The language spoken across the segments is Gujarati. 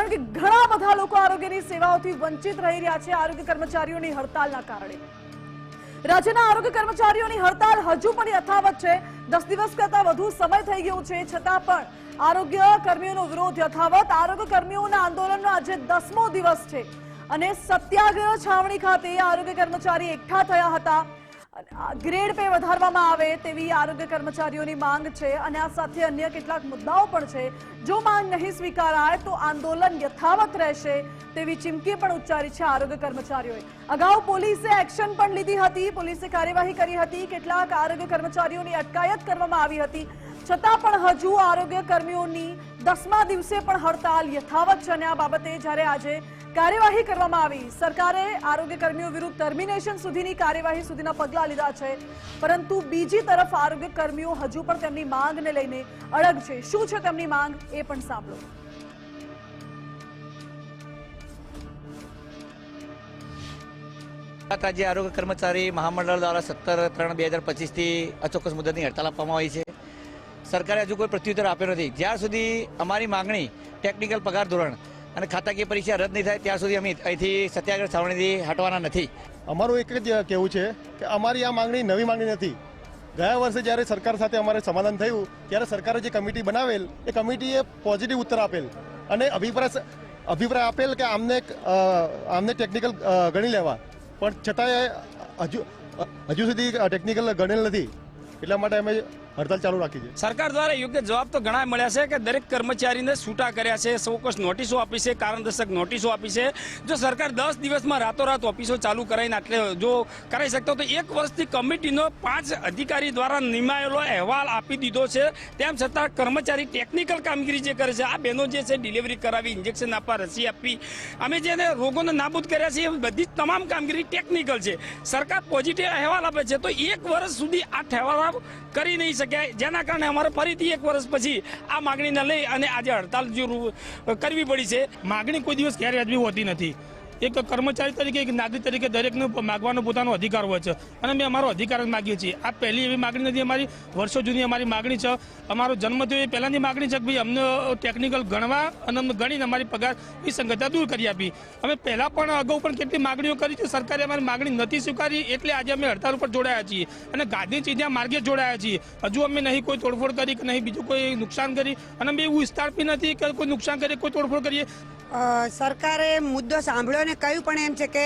કારણ કે ઘણા બધા લોકો આરોગ્યની સેવાઓથી વંચિત રહી રહ્યા છે આરોગ્ય કર્મચારીઓની હડતાલના કારણે. રાજ્યના આરોગ્ય કર્મચારીઓની હડતાલ હજુ પણ યથાવત છે. દસ દિવસ કરતા વધુ સમય થઈ ગયો છે. છતાં પણ આરોગ્ય કર્મીઓનો વિરોધ યથાવત. આરોગ્ય કર્મીઓના આંદોલનનો આજે દસમો દિવસ છે. અને સત્યાગ્રહ છાવણી ખાતે આરોગ્ય કર્મચારી એકઠા થયા હતા. ગ્રેડ પે વધારવામાં આવે તેવી આરોગ્ય કર્મચારીઓની માંગ છે અને આ સાથે અન્ય કેટલાક મુદ્દાઓ પણ છે. જો માંગ નહીં સ્વીકારાય તો આંદોલન યથાવત રહેશે તેવી ચીમકી પણ ઉચ્ચારી છે આરોગ્ય કર્મચારીઓએ. અગાઉ પોલીસે એક્શન પણ લીધી હતી. પોલીસે કાર્યવાહી કરી હતી. કેટલાક આરોગ્ય કર્મચારીઓની અટકાયત કરવામાં આવી હતી. છતાં પણ હજુ આરોગ્ય કર્મીઓની દસમા દિવસે પણ હડતાલ યથાવત છે અને આ બાબતે જ્યારે આજે કાર્યવાહી કરવામાં આવી. સરકારે આરોગ્ય કર્મીઓ વિરુદ્ધ ટર્મિનેશન સુધીની કાર્યવાહી સુધીના પગલાં લીધા છે. પરંતુ બીજી તરફ આરોગ્ય કર્મીઓ હજુ પણ તેમની માંગને લઈને અડગ છે. શું છે તેમની માંગ એ પણ સાંભળો. રાજ્ય આરોગ્ય કર્મચારી મહામંડળ દ્વારા સત્તર ત્રણ બે હજાર પચીસથી અચોક્કસ મુદતની હડતાલ આપવામાં આવી છે. સરકારે હજુ કોઈ પ્રત્યુત્તર આપ્યો નથી. જ્યાં સુધી અમારી માંગણી ટેકનિકલ પગાર ધોરણ અને ખાતાકીય પરીક્ષા રદ નહીં થાય ત્યાં સુધી અમે અહીંથી સત્યાગ્રહ છાવણીથી હટવાના નથી. અમારું એક જ કહેવું છે કે અમારી આ માંગણી નવી માંગણી નથી. ગયા વર્ષે જ્યારે સરકાર સાથે અમારે સમાધાન થયું, ત્યારે સરકારે જે કમિટી બનાવેલ, એ કમિટીએ પોઝિટિવ ઉત્તર આપેલ અને અભિપ્રાય અભિપ્રાય આપેલ કે આમને આમને ટેકનિકલ ગણી લેવા. પણ છતાંય હજુ હજુ સુધી ટેકનિકલ ગણેલ નથી. એટલા માટે અમે હડતાલ ચાલુ રાખી છે. સરકાર દ્વારા યોગ્ય જવાબ તો ઘણા મળ્યા છે કે દરેક કર્મચારીને છૂટા કર્યા છે ચોક્કસ નોટિસો આપી છે, કારણદર્શક નોટિસો આપી છે. જો સરકાર દસ દિવસમાં રાતોરાત ઓફિસો ચાલુ કરાવીને આટલે જો કરાવી શકતો તો એક વર્ષથી કમિટીનો પાંચ અધિકારી દ્વારા નિમાયેલો અહેવાલ આપી દીધો છે. તેમ છતાં કર્મચારી ટેકનિકલ કામગીરી જે કરે છે, આ બહેનો જે છે ડિલિવરી કરાવી, ઇન્જેક્શન આપવા, રસી આપવી. અમે જેને રોગોને નાબૂદ કર્યા છે, એ બધી તમામ કામગીરી ટેકનિકલ છે. સરકાર પોઝિટિવ અહેવાલ આપે છે, તો એક વર્ષ સુધી આ ઠેવાડા કરી નહીં શક્યા જેના કારણે અમારે ફરીથી એક વર્ષ પછી આ માગણીને લઈ અને આજે હડતાલ કરવી પડી છે. માગણી કોઈ દિવસ ક્યારે વ્યાજબી હોતી નથી. એક કર્મચારી તરીકે, એક નાગરિક તરીકે દરેકનો માગવાનો પોતાનો અધિકાર હોય છે. અને અમે અમારો અધિકાર જ માગીએ છીએ. આ પહેલી એવી માગણી નથી. અમારી વર્ષો જૂની અમારી માગણી છે. અમારો જન્મ થયો એ પહેલાંની માગણી છે કે ભાઈ અમને ટેકનિકલ ગણવા અને અમને ગણીને અમારી પગાર વિસંગતતા દૂર કરી આપી. અમે પહેલાં પણ અગાઉ પણ કેટલી માગણીઓ કરી છે. સરકારે અમારી માગણી નથી સ્વીકારી એટલે આજે અમે હડતાલ ઉપર જોડાયા છીએ. અને ગાંધી ચીધ્યા માર્ગે જોડાયા છીએ. હજુ અમે નહીં કોઈ તોડફોડ કરી કે નહીં બીજું કોઈ નુકસાન કરી. અને અમે એવું વિસ્તાર બી નથી કે કોઈ નુકસાન કરીએ કોઈ તોડફોડ કરીએ. સરકારે મુદ્દો સાંભળ્યો અને કહ્યું પણ એમ છે કે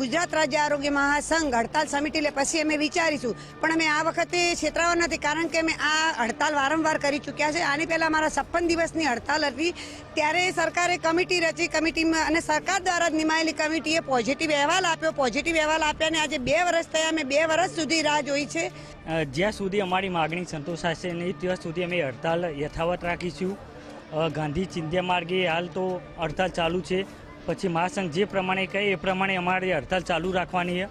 ગુજરાત રાજ્ય આરોગ્ય મહાસંઘ હડતાલ સમિતિ લે પછી અમે વિચારીશું. પણ અમે આ વખતે છેતરાવા નથી, કારણ કે અમે આ હડતાલ વારંવાર કરી ચૂક્યા છે. આની પહેલાં મારા છપ્પન દિવસની હડતાલ હતી. ત્યારે સરકારે કમિટી રચી, કમિટીમાં અને સરકાર દ્વારા જ નિમાયેલી કમિટીએ પોઝિટિવ અહેવાલ આપ્યો. પોઝિટિવ અહેવાલ આપ્યા અને આજે બે વર્ષ થયા, અમે બે વર્ષ સુધી રાહ જોઈ છે. જ્યાં સુધી અમારી માગણી સંતોષાશે નહીં, ત્યાં સુધી અમે હડતાલ યથાવત રાખીશું. ગાંધી ચિંધ્યા માર્ગે હાલ તો હડતાલ ચાલુ છે. પછી મહાસંઘ જે પ્રમાણે કહે એ પ્રમાણે અમારે હડતાલ ચાલુ રાખવાની છે.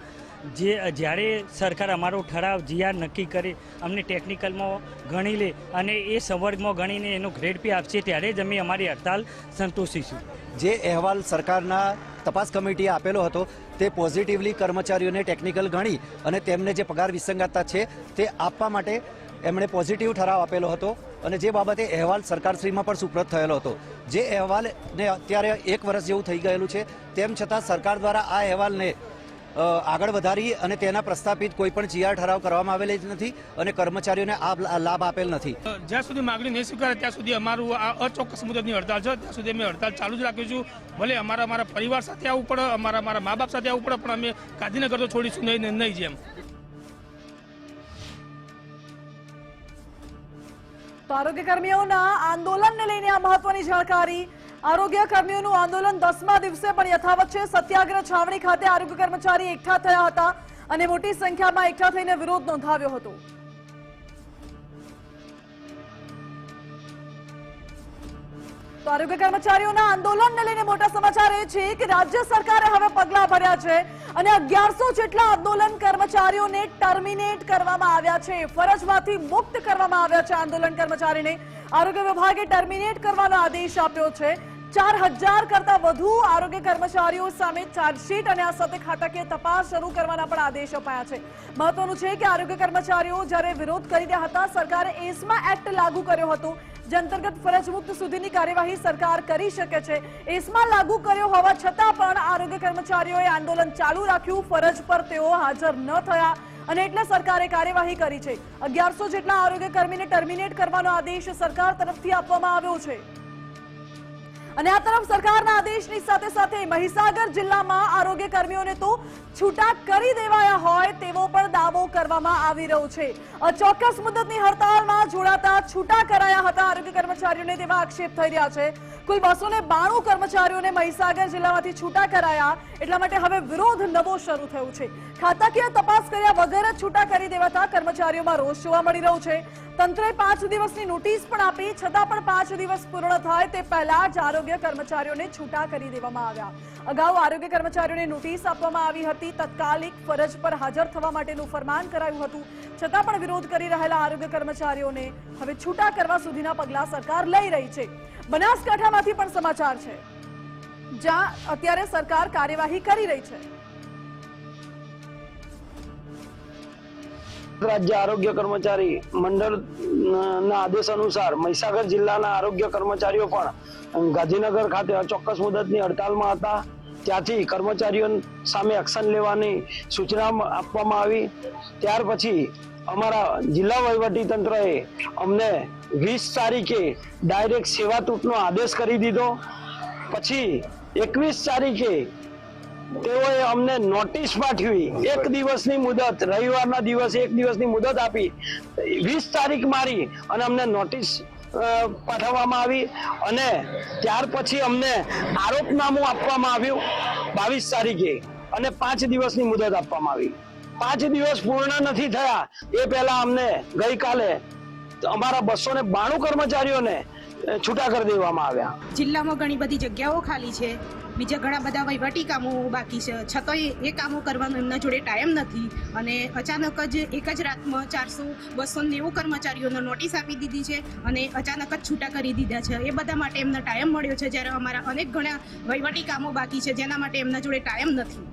જે, જ્યારે સરકાર અમારો ઠરાવ જીઆર નક્કી કરે, અમને ટેકનિકલમાં ગણી લે અને એ સંવર્ગમાં ગણીને એનો ગ્રેડ પી આપશે, ત્યારે જ અમે અમારી હડતાલ સંતોષીશું. જે અહેવાલ સરકારના તપાસ કમિટીએ આપેલો હતો, તે પોઝિટિવલી કર્મચારીઓને ટેકનિકલ ગણી અને તેમને જે પગાર વિસંગતતા છે, તે આપવા માટે એમણે પોઝિટિવ ઠરાવ આપેલો હતો અને જે બાબતે અહેવાલ સરકારશ્રીમાં પણ સુપ્રત થયેલો હતો. જે અહેવાલને અત્યારે એક વર્ષ જેવું થઈ ગયેલું છે, તેમ છતાં સરકાર દ્વારા આ અહેવાલને આગળ વધારી અને તેના પ્રસ્થાપિત કોઈ પણ જીઆર ઠરાવ કરવામાં આવેલ જ નથી અને કર્મચારીઓને આ લાભ આપેલ નથી. જ્યાં સુધી માગણી નહીં સ્વીકારે ત્યાં સુધી અમારું આ અચોક્કસ મુદતની હડતાલ છે. ત્યાં સુધી અમે હડતાલ ચાલુ જ રાખીશું. ભલે અમારા અમારા પરિવાર સાથે આવવું પડે, અમારા અમારા મા બાપ સાથે આવવું પડે, પણ અમે ગાંધીનગર તો છોડીશું નહીં નહીં જેમ. તો આરોગ્ય કર્મીઓના આંદોલનને લઈને આ મહત્વની જાણકારી. આરોગ્ય કર્મીઓનું આંદોલન દસમા દિવસે પણ યથાવત છે. સત્યાગ્રહ છાવણી ખાતે આરોગ્ય કર્મચારી એકઠા થયા હતા અને મોટી સંખ્યામાં એકઠા થઈને વિરોધ નોંધાવ્યો હતો. તો આરોગ્ય કર્મચારીઓના આંદોલનને લઈને મોટા સમાચાર એ છે કે રાજ્ય સરકારે હવે પગલા ભર્યા છે અને અગિયારસો જેટલા આંદોલન કર્મચારીઓને ટર્મિનેટ કરવામાં આવ્યા છે. ફરજમાંથી મુક્ત કરવામાં આવ્યા છે આંદોલન કર્મચારીને. આરોગ્ય વિભાગે ટર્મિનેટ કરવાનો આદેશ આપ્યો છે. ચાર હજાર કરતા વધુ આરોગ્ય કર્મચારીઓ સામે ચાર્જશીટ અને આ સાથે ખાતાકીય તપાસ શરૂ કરવાના પણ આદેશ અપાયા છે. મહત્વનું છે કે આરોગ્ય કર્મચારીઓ જ્યારે વિરોધ કરી રહ્યા હતા, સરકારે એસમા એક્ટ લાગુ કર્યો હતો. જે અંતર્ગત ફરજ સુધીની કાર્યવાહી સરકાર કરી શકે છે. એસમાં લાગુ કર્યો હોવા છતાં પણ આરોગ્ય કર્મચારીઓએ આંદોલન ચાલુ રાખ્યું. ફરજ પર તેઓ હાજર ન થયા અને એટલે સરકારે કાર્યવાહી કરી છે. અગિયારસો જેટલા આરોગ્ય કર્મીને ટર્મિનેટ કરવાનો આદેશ સરકાર તરફથી આપવામાં આવ્યો છે. અને આ તરફ સરકારના આદેશની સાથે સાથે મહીસાગર જિલ્લામાં આરોગ્ય કર્મીઓને તો છૂટા કરી દેવાયા હોય તેવો પણ દાવો કરવામાં આવી રહ્યો છે. અચોક્કસ મુદતની હડતાલમાં જોડાતા છૂટા કરાયા હતા આરોગ્ય કર્મચારીઓને તેવા આક્ષેપ થઈ રહ્યા છે. કુલ બસો બાણું કર્મચારીઓને મહીસાગર જિલ્લામાંથી છૂટા કરાયા, એટલા માટે હવે વિરોધ નવો શરૂ થયો છે. ખાતાકીય તપાસ કર્યા વગર જ છૂટા કરી દેવાતા કર્મચારીઓમાં રોષ જોવા મળી રહ્યો છે. તંત્રએ પાંચ દિવસની નોટિસ પણ આપી, છતાં પણ પાંચ દિવસ પૂર્ણ થાય તે પહેલા જ આરોગ્ય કર્મચારીઓને છૂટા કરી દેવામાં આવ્યા. અગાઉ આરોગ્ય કર્મચારીઓને નોટિસ આપવામાં આવી હતી. તત્કાલિક ફરજ પર હાજર થવા માટેનું ફરમાન કરાયું હતું. છતાં પણ વિરોધ કરી રહેલા આરોગ્ય કર્મચારીઓને હવે છૂટા કરવા સુધીના પગલાં સરકાર લઈ રહી છે. બનાસકાંઠામાંથી પણ સમાચાર છે. જ્યાં અત્યારે સરકાર કાર્યવાહી કરી રહી છે. રાજ્ય આરોગ્ય કર્મચારી મંડળ ના આદેશ અનુસાર મહીસાગર જિલ્લાના આરોગ્ય કર્મચારીઓ પણ ગાંધીનગર ખાતે અચોક્કસ મુદતની હડતાલમાં હતા. ત્યાંથી કર્મચારીઓ સામે એક્શન લેવાની સૂચના આપવામાં આવી. ત્યાર પછી અમારા જિલ્લા વહીવટી તંત્રએ અમને વીસ તારીખે ડાયરેક્ટ સેવા તૂટનો આદેશ કરી દીધો. પછી એકવીસ તારીખે તેઓએ અમને નોટિસ પાઠવી. એક દિવસની મુદત, રવિવારના દિવસે એક દિવસની મુદત આપી. વીસ તારીખ મારી અને અમને નોટિસ પાઠવવામાં આવી અને ત્યાર પછી અમને આરોપનામું આપવામાં આવ્યું બાવીસ તારીખે અને પાંચ દિવસની મુદત આપવામાં આવી. પાંચ દિવસ પૂર્ણ નથી થયા. એ પહેલા અમને ગઈકાલે અમારા બસો ને બાણું કર્મચારીઓને છૂટા કરી દેવામાં આવ્યા. જિલ્લામાં ઘણી બધી જગ્યાઓ ખાલી છે. બીજા ઘણા બધા વહીવટી કામો બાકી છે. છતાંય એ કામો કરવાનો એમના જોડે ટાઈમ નથી. અને અચાનક જ એક જ રાતમાં ચારસો, બસો નેવું કર્મચારીઓને નોટિસ આપી દીધી છે અને અચાનક જ છૂટા કરી દીધા છે. એ બધા માટે એમને ટાઈમ મળ્યો છે જ્યારે અમારા અનેક ઘણા વહીવટી કામો બાકી છે જેના માટે એમના જોડે ટાઈમ નથી.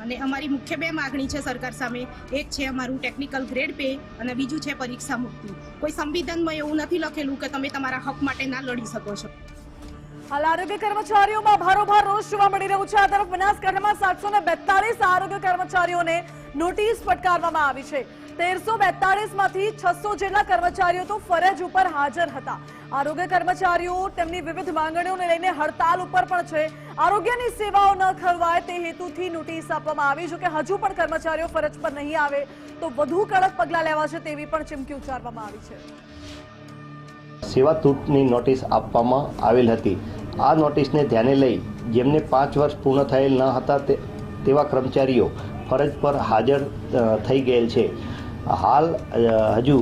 અને અમારી મુખ્ય બે માગણી છે સરકાર સામે. એક છે અમારું ટેકનિકલ ગ્રેડ પે અને બીજું છે પરીક્ષા મુક્તિ. કોઈ સંવિધાનમાં એવું નથી લખેલું કે તમે તમારા હક માટે ના લડી શકો છો. હાલ આરોગ્ય કર્મચારીઓમાં ભારોભાર રોષ જોવા મળી રહ્યો છે. આ તરફ બનાસકાંઠામાં સાતસો ને બેતાલીસ આરોગ્ય કર્મચારીઓને નોટિસ ફટકારવામાં આવી છે. તેરસો બેતાલીસમાંથી છસો જેટલા કર્મચારીઓ તો ફરજ ઉપર હાજર હતા. આરોગ્ય કર્મચારીઓ તેમની વિવિધ માંગણીઓને લઈને હડતાલ ઉપર પણ છે. આરોગ્યની સેવાઓ ન ખરવાય તે હેતુથી નોટિસ આપવામાં આવી. જો કે હજુ પણ કર્મચારીઓ ફરજ પર નહીં આવે તો વધુ કડક પગલાં લેવા છે તેવી પણ ચીમકી ઉચ્ચારવામાં આવી છે. સેવા તૂટની નોટિસ આપવામાં આવેલ હતી. આ નોટિસને ધ્યાને લઈ જેમને પાંચ વર્ષ પૂર્ણ થયેલ ન હતા તેવા કર્મચારીઓ ફરજ પર હાજર થઈ ગયેલ છે. હાલ હજુ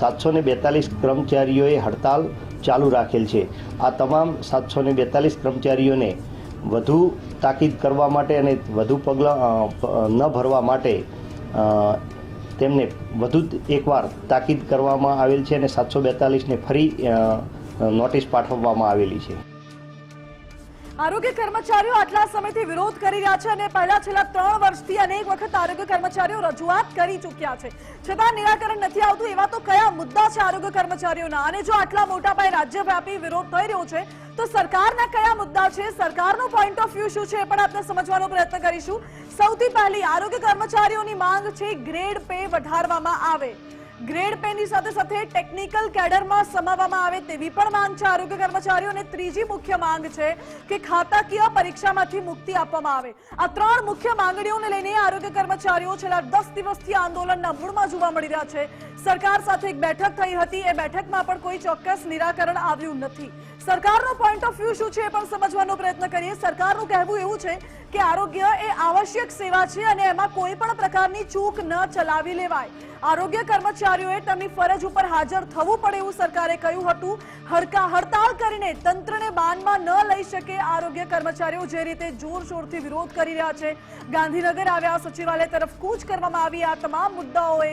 સાતસો ને બેતાલીસ કર્મચારીઓએ હડતાલ ચાલુ રાખેલ છે. આ તમામ સાતસો ને બેતાલીસ કર્મચારીઓને વધુ તાકીદ કરવા માટે અને વધુ પગલાં ન ભરવા માટે તેમને વધુ એકવાર તાકીદ કરવામાં આવેલ છે અને સાતસો બેતાલીસને ફરી નોટિસ પાઠવવામાં આવેલી છે. આરોગ્ય કર્મચારીઓ આટલા સમયથી વિરોધ કરી રહ્યા છે અને પહેલા છેલ્લા ત્રણ વર્ષથી અનેક વખત આરોગ્ય કર્મચારીઓ રજૂઆત કરી ચૂક્યા છે. છતાં નિરાકરણ નથી આવતું, એવા તો કયા મુદ્દા છે આરોગ્ય કર્મચારીઓના? અને જો આટલા મોટા પાયે રાજ્યવ્યાપી વિરોધ થઈ રહ્યો છે, તો સરકારના કયા મુદ્દા છે? સરકારનો પોઈન્ટ ઓફ વ્યૂ શું છે એ પણ આપણે સમજવાનો પ્રયત્ન કરીશું. સૌથી પહેલી, આરોગ્ય કર્મચારીઓની માંગ છે ગ્રેડ પે વધારવામાં આવે. ગ્રેડ પેની સાથે સાથે ટેકનિકલ કેડરમાં સમાવવામાં આવે તેવી પણ માંગ છે આરોગ્ય કર્મચારીઓ અને ત્રીજી મુખ્ય માંગ છે કે ખાતાકીય પરીક્ષામાંથી મુક્તિ આપવામાં આવે. આ ત્રણ મુખ્ય માંગણીઓને લઈને આરોગ્ય કર્મચારીઓ છેલ્લા દસ દિવસથી આંદોલનના મૂળમાં જોવા મળી રહ્યા છે. સરકાર સાથે એક બેઠક થઈ હતી. એ બેઠકમાં પણ કોઈ ચોક્કસ નિરાકરણ આવ્યું નથી. સરકારનો પોઈન્ટ ઓફ વ્યૂ શું છે એ પણ સમજવાનો પ્રયત્ન કરીએ. સરકારનું કહેવું એવું છે કે આરોગ્ય એ આવશ્યક સેવા છે અને એમાં કોઈ પણ પ્રકારની ચૂક ન ચલાવી લેવાય. આરોગ્ય કર્મચારીઓએ તેમની ફરજ ઉપર હાજર થવું પડે એવું સરકારે કહ્યું હતું. હડકા હડતાલ કરીને તંત્રને બાનમાં ન લઈ શકે આરોગ્ય કર્મચારીઓ જે રીતે જોરશોરથી વિરોધ કરી રહ્યા છે. ગાંધીનગર આવ્યા સચિવાલય તરફ કૂચ કરવામાં આવી. આ તમામ મુદ્દાઓએ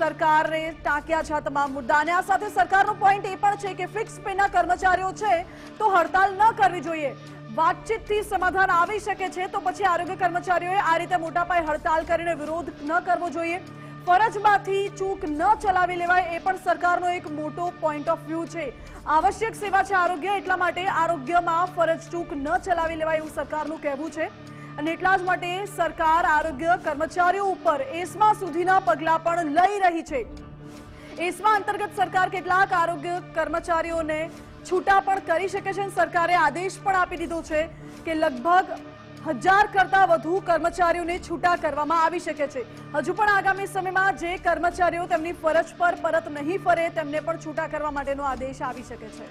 સરકારે ટાંક્યા છે આ તમામ મુદ્દા. અને આ સાથે સરકારનો પોઈન્ટ એ પણ છે કે ફિક્સ પેના કર્મચારીઓ છે તો હડતાલ ન કરવી જોઈએ. વાતચીતથી સમાધાન આવી શકે છે તો પછી આરોગ્ય કર્મચારીઓએ આ રીતે મોટા પાયે હડતાલ કરીને વિરોધ ન કરવો જોઈએ. ફરજમાંથી ચૂક ન ચલાવી લેવાય એ પણ સરકારનો એક મોટો પોઈન્ટ ઓફ વ્યૂ છે. આવશ્યક સેવા છે આરોગ્ય, એટલા માટે આરોગ્યમાં ફરજ ચૂક ન ચલાવી લેવાય એવું સરકારનું કહેવું છે. અને એટલા જ માટે સરકાર આરોગ્ય કર્મચારીઓ ઉપર એસમા સુધીના પગલાં પણ લઈ રહી છે. એસમા અંતર્ગત સરકાર કેટલાક આરોગ્ય કર્મચારીઓને છૂટા પણ કરી શકે છે સરકારે આદેશ પણ આપી દીધો છે કે લગભગ હજાર કરતા વધુ કર્મચારીઓને છૂટા કરવામાં આવી શકે છે. હજુ પણ આગામી સમયમાં જે કર્મચારીઓ તેમની ફરજ પર પરત નહીં ફરે તેમને પણ છૂટા કરવા માટેનો આદેશ આવી શકે છે.